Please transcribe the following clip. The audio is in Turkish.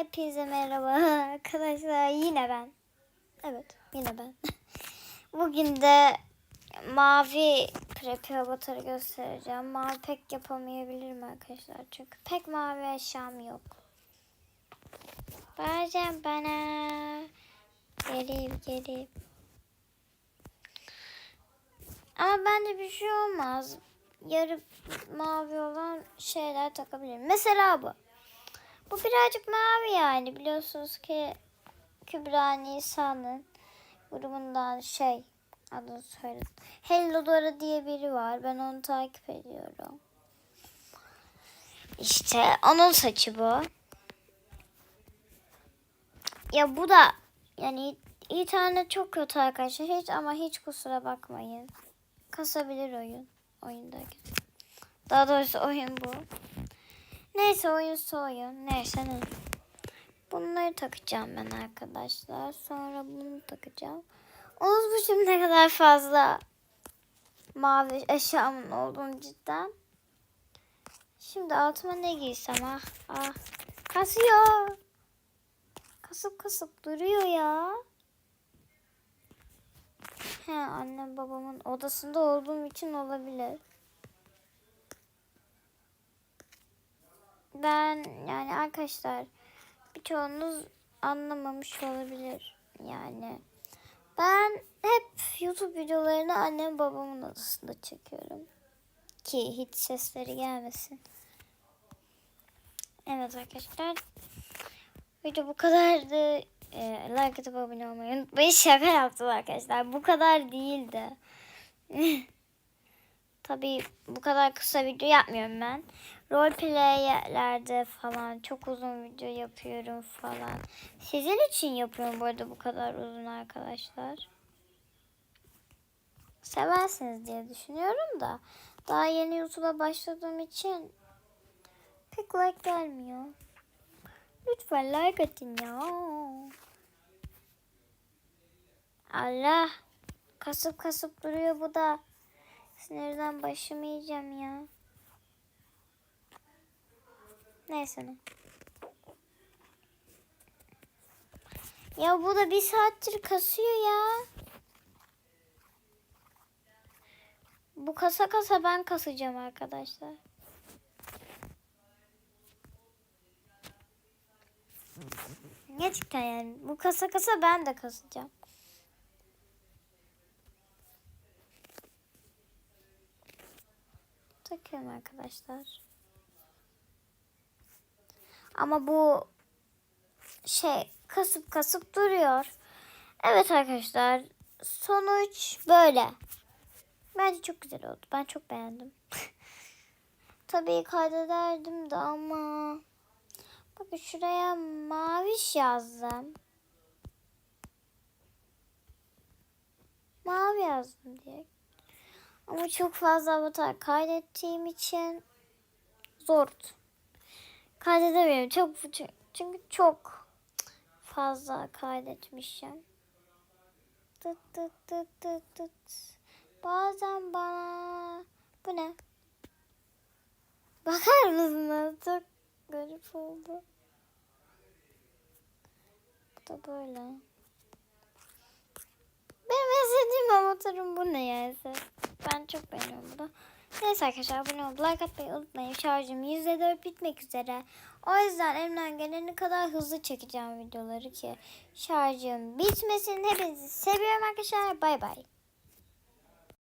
Hepinize merhaba arkadaşlar. Yine ben. Evet yine ben. Bugün de mavi prepi avatarı göstereceğim. Mavi pek yapamayabilirim arkadaşlar. Çünkü pek mavi eşyam yok. Bazen bana gelip gelip. Ama bende bir şey olmaz. Yarı mavi olan şeyler takabilirim. Mesela bu. Bu birazcık mavi yani. Biliyorsunuz ki Kübra Nisa'nın grubundan şey adını söyledim. Hello Dora diye biri var. Ben onu takip ediyorum. İşte onun saçı bu. Ya bu da yani internet çok kötü arkadaşlar. Hiç ama hiç kusura bakmayın. Kasabilir oyun. Oyundayken. Daha doğrusu oyun bu. Neyse oyun oyun. Neyse ne. Bunları takacağım ben arkadaşlar. Sonra bunu takacağım. Unutmuşum ne kadar fazla mavi eşyamın olduğunu cidden. Şimdi altıma ne giysem ah ah. Kasıyor. Kasıp kasıp duruyor ya. He annem babamın odasında olduğum için olabilir. Ben yani arkadaşlar birçoğunuz anlamamış olabilir. Yani ben hep YouTube videolarını annem babamın odasında çekiyorum. Ki hiç sesleri gelmesin. Evet arkadaşlar. Video bu kadardı. Ee, like atıp abone olmayı unutmayın. Şaka yaptım arkadaşlar. Bu kadar değildi. Tabii bu kadar kısa video yapmıyorum ben. Roleplay'lerde falan çok uzun video yapıyorum falan. Sizin için yapıyorum bu arada bu kadar uzun arkadaşlar. Seversiniz diye düşünüyorum da. Daha yeni YouTube'a başladığım için pek like gelmiyor. Lütfen like atın ya. Allah. Kasıp kasıp duruyor bu da. Sinirden başımı yiyeceğim ya. Neyse ne. Ya bu da bir saattir kasıyor ya. Bu kasa kasa ben kasacağım arkadaşlar. Gerçekten yani bu kasa kasa ben de kasacağım. Takıyorum arkadaşlar. Ama bu şey kasıp kasıp duruyor. Evet arkadaşlar sonuç böyle. Bence çok güzel oldu. Ben çok beğendim. Tabii kaydederdim de ama bakın şuraya maviş yazdım. Mavi yazdım diye. Ama çok fazla avatar kaydettiğim için zordu. Kaydedemiyorum. Çok çünkü çok fazla kaydetmişim. Tıt tıt tıt tıt tıt. Bazen bana bu ne? Bakar mısınız? Çok garip oldu. Bu da böyle. Benim en sevdiğim avatarım bu ne yani? Çok beğeniyorum bunu. Neyse arkadaşlar abone olup like atmayı unutmayın. Şarjım %4 bitmek üzere. O yüzden elimden geleni kadar hızlı çekeceğim videoları ki şarjım bitmesin. Hepinizi seviyorum arkadaşlar. Bay bay.